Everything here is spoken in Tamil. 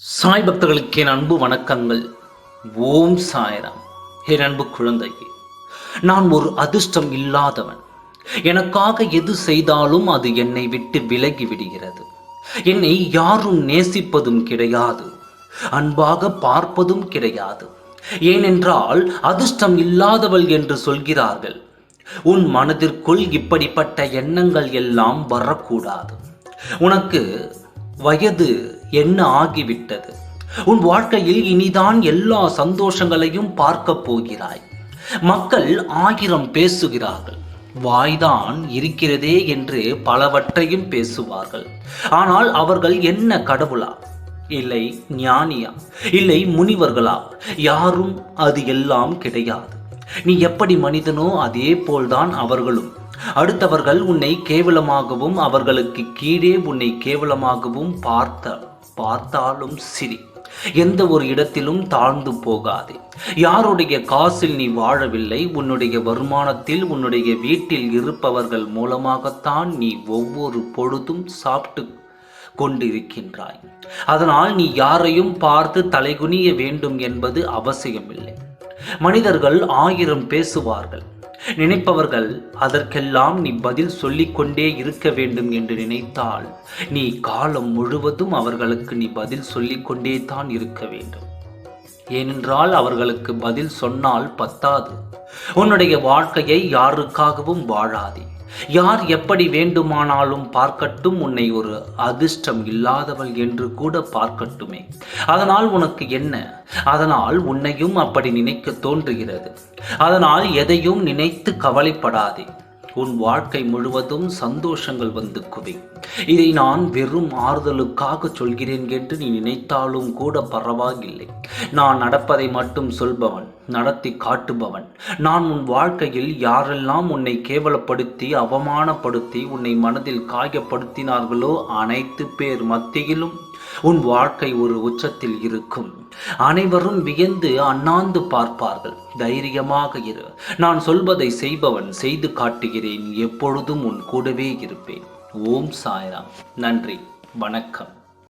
சாய் பக்தர்களுக்கு என் அன்பு வணக்கங்கள். ஓம் சாய்ராம். என் அன்பு குழந்தையே நான் ஒரு அதிர்ஷ்டம் இல்லாதவன். எனக்காக எது செய்தாலும் அது என்னை விட்டு விலகி விடுகிறது. என்னை யாரும் நேசிப்பதும் கிடையாது. அன்பாக பார்ப்பதும் கிடையாது. ஏனென்றால் அதிர்ஷ்டம் இல்லாதவள் என்று சொல்கிறார்கள். உன் மனதிற்குள் இப்படிப்பட்ட எண்ணங்கள் எல்லாம் வரக்கூடாது. உனக்கு வயது என்ன ஆகிவிட்டது? உன் வாழ்க்கையில் இனிதான் எல்லா சந்தோஷங்களையும் பார்க்க போகிறாய். மக்கள் ஆயிரம் பேசுகிறார்கள். வாய்தான் இருக்கிறதே என்று பலவற்றையும் பேசுவார்கள். ஆனால் அவர்கள் என்ன கடவுளா? இல்லை ஞானியா? இல்லை முனிவர்களா? யாரும் அது எல்லாம் கிடையாது. நீ எப்படி மனிதனோ அதே போல்தான் அவர்களும். அடுத்தவர்கள் உன்னை கேவலமாகவும் அவர்களுக்கு கீழே உன்னை கேவலமாகவும் பார்த்த பார்த்தாலும் சிரி. எந்த ஒரு இடத்திலும் தாழ்ந்து போகாதே. யாருடைய காசில் நீ வாழவில்லை உன்னுடைய வருமானத்தில் உன்னுடைய வீட்டில் இருப்பவர்கள் மூலமாகத்தான் நீ ஒவ்வொரு பொழுதும் சாப்பிட்டு கொண்டிருக்கின்றாய். அதனால் நீ யாரையும் பார்த்து தலைகுனிய வேண்டும் என்பது அவசியமில்லை. மனிதர்கள் ஆயிரம் பேசுவார்கள். நினைப்பவர்கள் அதற்கெல்லாம் நீ பதில் சொல்லிக்கொண்டே இருக்க வேண்டும் என்று நினைத்தால் நீ காலம் முழுவதும் அவர்களுக்கு நீ பதில் சொல்லிக்கொண்டே தான் இருக்க வேண்டும். ஏனென்றால் அவர்களுக்கு பதில் சொன்னால் பத்தாது. உன்னுடைய வாழ்க்கையை யாருக்காகவும் வாழாதே. யார் எப்படி வேண்டுமானாலும் பார்க்கட்டும் உன்னை ஒரு அதிர்ஷ்டம் இல்லாதவள் என்று கூட பார்க்கட்டுமே. அதனால் உனக்கு என்ன? அதனால் உன்னையும் அப்படி நினைக்க தோன்றுகிறது. அதனால் எதையும் நினைத்து கவலைப்படாதே. உன் வாழ்க்கை முழுவதும் சந்தோஷங்கள் வந்து குவி. இதை நான் வெறும் ஆறுதலுக்காக சொல்கிறேன் என்று நீ நினைத்தாலும் கூட பரவாயில்லை. நான் நடப்பதை மட்டும் சொல்பவன். நடத்தி காட்டுபவன். நான் உன் வாழ்க்கையில் யாரெல்லாம் உன்னை கேவலப்படுத்தி அவமானப்படுத்தி உன்னை மனதில் காயப்படுத்தினார்களோ அனைத்து பேர் மத்தியிலும் உன் வாழ்க்கை ஒரு உச்சத்தில் இருக்கும். அனைவரும் வியந்து அண்ணாந்து பார்ப்பார்கள். தைரியமாக இரு. நான் சொல்வதை செய்பவன் செய்து காட்டுகிறேன். எப்பொழுதும் உன் கூடவே இருப்பேன். ஓம் சாய்ராம். நன்றி. வணக்கம்.